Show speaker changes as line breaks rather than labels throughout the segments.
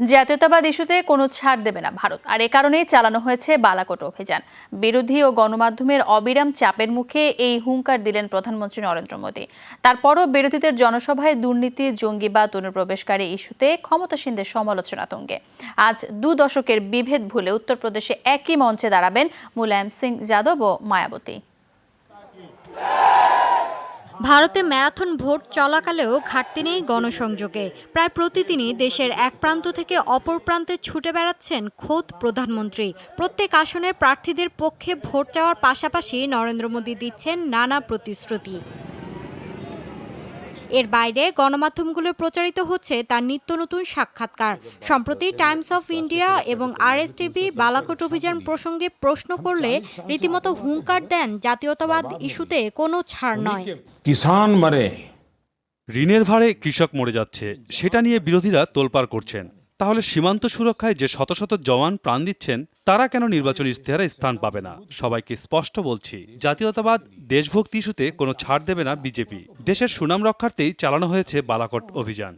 জাতীয়তাবাদ ইস্যুতে কোনো ছাড় দেবে না ভারত। আর এ কারণেই চালানো হয়েছে বালাকোট অভিযান। বিরোধী ও গণমাধ্যমের অবিরাম চাপের মুখে এই হুঙ্কার দিলেন প্রধানমন্ত্রী নরেন্দ্র মোদী। তারপরও বিরোধীদের জনসভায় দুর্নীতি, জঙ্গিবাদ, অনুপ্রবেশকারী ইস্যুতে ক্ষমতাসীনদের সমালোচনা তুঙ্গে। আজ দু দশকের বিভেদ ভুলে উত্তরপ্রদেশে একই মঞ্চে দাঁড়াবেন মুলায়ম সিং যাদব ও মায়াবতী।
ভারতে ম্যারাথন ভোট চলাকালেও ঘাটতি নেই গণসংযোগে। প্রায় প্রতিদিনই দেশের এক প্রান্ত থেকে অপর প্রান্তে ছুটে বেড়াচ্ছেন খোদ প্রধানমন্ত্রী। প্রত্যেক আসনের প্রার্থীদের পক্ষে ভোট চাওয়ার পাশাপাশি নরেন্দ্র মোদী দিচ্ছেন নানা প্রতিশ্রুতি। এর বাইরে গণমাধ্যমগুলো প্রচারিত হচ্ছে তার নিত্য নতুন সাক্ষাৎকার। সম্প্রতি টাইমস অফ ইন্ডিয়া এবং আরএসটিভি বালাকোট অভিযান প্রসঙ্গে প্রশ্ন করলে রীতিমতো হুঙ্কার দেন জাতীয়তাবাদ ইস্যুতে কোনো ছাড় নয়।
কিষাণ মারে
ঋণের ভারে কৃষক মরে যাচ্ছে সেটা নিয়ে বিরোধীরা তোলপাড় করছেন। তাহলে সীমান্ত সুরক্ষায় যে শত শত জওয়ান প্রাণ দিচ্ছেন তারা কেন নির্বাচন ইশতেহারে স্থান পাবে না? সবাইকে স্পষ্ট বলছি জাতীয়তাবাদ দেশভক্তি ইস্যুতে কোনো ছাড় দেবে না বিজেপি। দেশের সুনাম রক্ষার্থেই চালানো হয়েছে বালাকট অভিযান।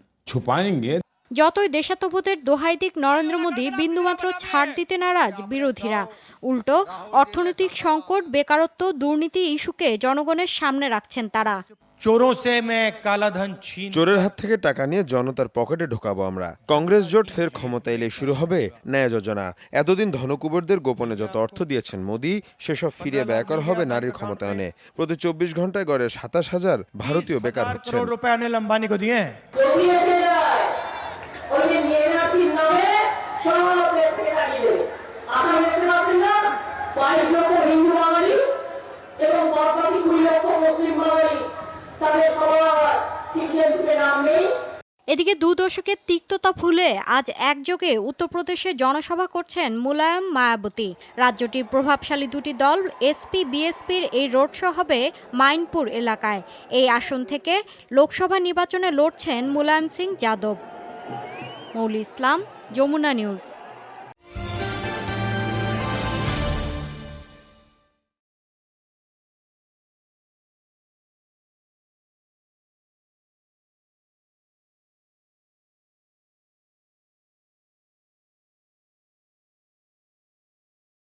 যতই দেশাত্মবোধের দোহাই দিক নরেন্দ্র মোদী বিন্দুমাত্র ছাড় দিতে নারাজ বিরোধীরা। উল্টো অর্থনৈতিক সংকট বেকারত্ব দুর্নীতি ইস্যুকে জনগণের সামনে রাখছেন তারা।
চোরো সে কালাধন
চোরের হাত থেকে টাকা নিয়ে জনতার পকেটে ঢোকাবো আমরা। কংগ্রেস জোট ফের ক্ষমতা এলে শুরু হবে ন্যায় যোজনা। এতদিন ধনকুবরদের গোপনে যত অর্থ দিয়েছেন মোদী সেসব ফিরে ব্যয় হবে নারীর ক্ষমতায়নে। প্রতি চব্বিশ ঘন্টায় গড়ে সাতাশ হাজার ভারতীয় বেকার
হচ্ছে দিয়ে।
এদিকে দু দশকের তিক্ততা ভুলে আজ একযোগে উত্তরপ্রদেশে জনসভা করছেন মুলায়ম মায়াবতী। রাজ্যটির প্রভাবশালী দুটি দল এসপি বিএসপির এই রোড শো হবে মাইনপুর এলাকায়। এই আসন থেকে লোকসভা নির্বাচনে লড়ছেন মুলায়ম সিং যাদব। মৌল ইসলাম, যমুনা নিউজ।